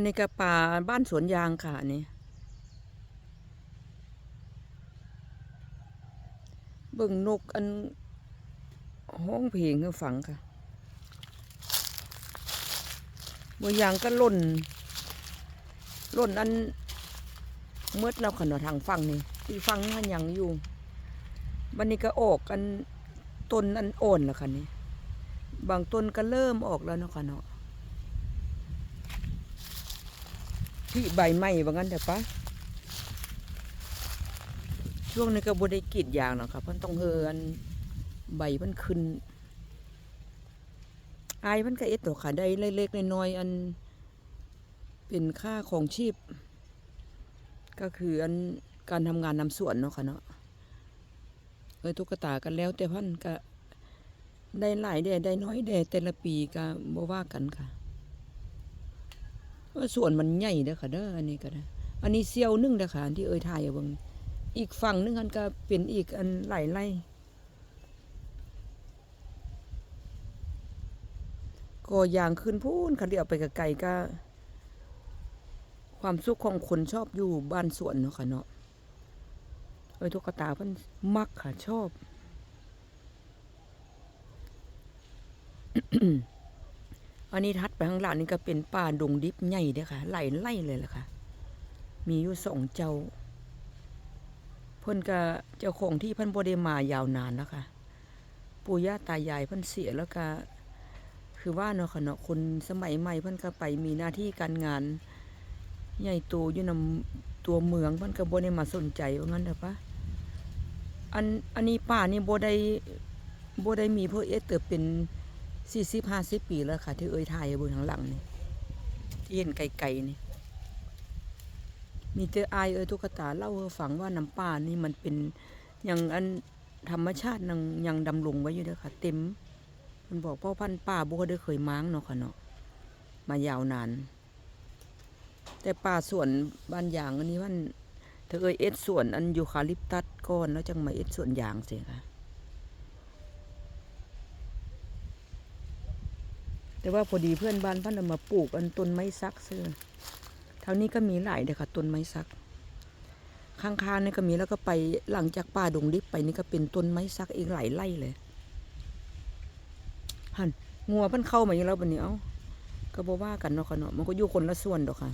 นนี้ก็ป่าบ้านสวนยางค่ะอันนี้เบิ่งนกอันห้องเพลงให้ฟังค่ะบางอย่างก็ล่น ล่นอันเมื่อเราขนาทางฟังนี่ที่ฟังมันยังอยู่วันนี้ก็ออกอันต้นอันโอนแล้วค่ะนี่บางต้นก็เริ่มออกแล้วเนาะค่ะเนาะ ที่ใบไม้ว่างั้นเถอะปะช่วงนี้ก็บได้กรีดยางหรอกครับมันต้องเฮือนใบมันขึ้นอายมันก็เอ็ดตัวขาได้เล็กๆน้อยๆอัน เป็นค่าของชีพ ก็คืออันการทำงานนำสวนเนาะค่ะเนาะเอ้ยตุ๊กตากันแล้วแต่พันก็ได้หลายแด่ได้น้อยแด่แต่ละปีก็บ่ว่ากันค่ะ ว่าส่วนมันใหญ่เด้อค่ะเด้ออันนี้ก็ได้อันนี้เซียวนึงเด้อค่ะอันที่เอ่ยถ่ายเอาเบิ่งอีกฝั่งนึงอันก็เป็นอีกอันหลายไร่ก็อย่างขึ้นพูนค่ะเดี๋ยวไปกับไกลๆก็ ความสุขของคนชอบอยู่บ้านสวนเนาะค่ะเนาะเอ้ยทุกตาเพิ่นมักค่ะชอบ อันนี้ทัดไปข้างหลังนี่ก็เป็นป่าดงดิบใหญ่เด้อค่ะไหลไล่เลยล่ะค่ะ มีอยู่สองเจ้าเพิ่นก็เจ้าของที่เพิ่นบ่ได้มายาวนานแล้วค่ะ ปู่ย่าตายายเพิ่นเสียแล้วก็คือว่าเนาะค่ะเนาะคนสมัยใหม่เพิ่นก็ไปมีหน้าที่การงาน ใหญ่โตอยู่นำตัวเมืองเพิ่นก็บ่ได้มาสนใจว่างั้นเถอะปะอันอันนี้ป่านี่บ่ได้บ่ได้มีเพื่อเอสเติบเป็น สี่สิบห้าสิบปีแล้วค่ะ ที่เอ่ยถ่ายบนข้างหลังนี่ที่เห็นไกลๆนี่มีเจอไอเอ่ยทุกตาเล่าให้ฟังว่าน้ำป่านี่มันเป็นอย่างอันธรรมชาติยังยังดำรงไว้อยู่เด้อค่ะ เต็ม มันบอกพ่อพันป่าบ่ได้เคยม้างเนาะค่ะเนาะมายาวนาน แต่ป่าสวนบ้านยางอันนี้มันเธอเอ่ยเอ็ดสวนอันยูคาลิปตัสก่อนแล้วจังมาเอ็ดสวนยางสียค่ะ แต่ว่าพอดีเพื่อนบ้านพันเอามาปลูกอันต้นไม้ซักซื้อเท่านี้ก็มีหลายเด้อค่ะต้นไม้ซัก ข้างๆนี่ก็มีแล้วก็ไปหลังจากป่าดงดิบไปนี่ก็เป็นต้นไม้ซักอีกหลายไร่เลยหันงัวพันเข้ามาอย่างแล้วบันนี้เอ้าก็บอกว่ากันเนาะค่ะเนาะมันก็อยู่คนละส่วนดอกค่ะ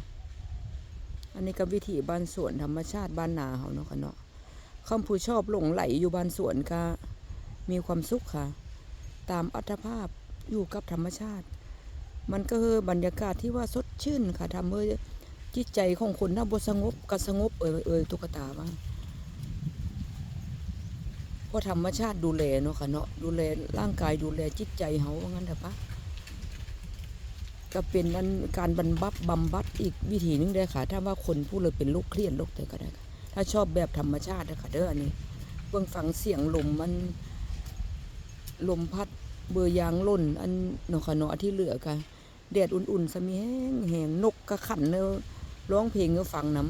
อันนี้ก็วิถีบ้านสวนธรรมชาติบ้านนาเขาเนาะค่ะเนาะคำผู้ชอบหลงไหลอยู่บ้านสวนก็มีความสุขค่ะ ตามอัตภาพอยู่กับธรรมชาติ มันก็คือบรรยากาศที่ว่าสดชื่นค่ะทำให้จิตใจของคนน่าบสงบก็สงบเอ่ยเอ่ยตุ๊กตาว่าเพราะธรรมชาติดูแลเนาะค่ะเนาะดูแลร่างกายดูแลจิตใจเฮาว่างั้นเถอะปะก็เป็นอันการบรรบับบำบัดอีกวิธีหนึงได้ค่ะ ถ้าว่าคนผู้เลยเป็นโรคเครียดโรคเตก็ได้ค่ะถ้าชอบแบบธรรมชาติเด้อค่ะเด้ออันนี้เบิ่งฟังเสียงลมมันลมพัดเบอร์ยางล่น อันเนาะค่ะเนาะที่เหลือกัน แดดอุ่นๆสมีแห้งแหงนกกระขันเนอร้องเพลงเนอฟังน้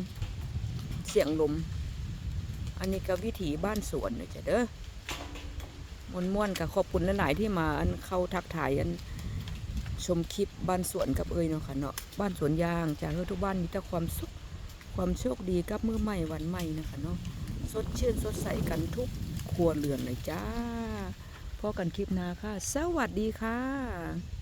ำเสียงลม อันนี้ก็วิถีบ้านสวนนะจ๊ะเด้อมวนม่วนกับขอบคุณหลายๆที่มาอันเข้าทักถ่ายอันชมคลิปบ้านสวนกับเอ้ยเนาะค่ะเนาะบ้านสวนยางจากทุกบ้านมีแต่ความสุขความโชคดีกับมือใหม่วันใหม่นะคะเนาะสดชื่นสดใสกันทุกครัวเรือนเลยจ้าพอกันคลิปหน้าค่ะ สวัสดีค่ะ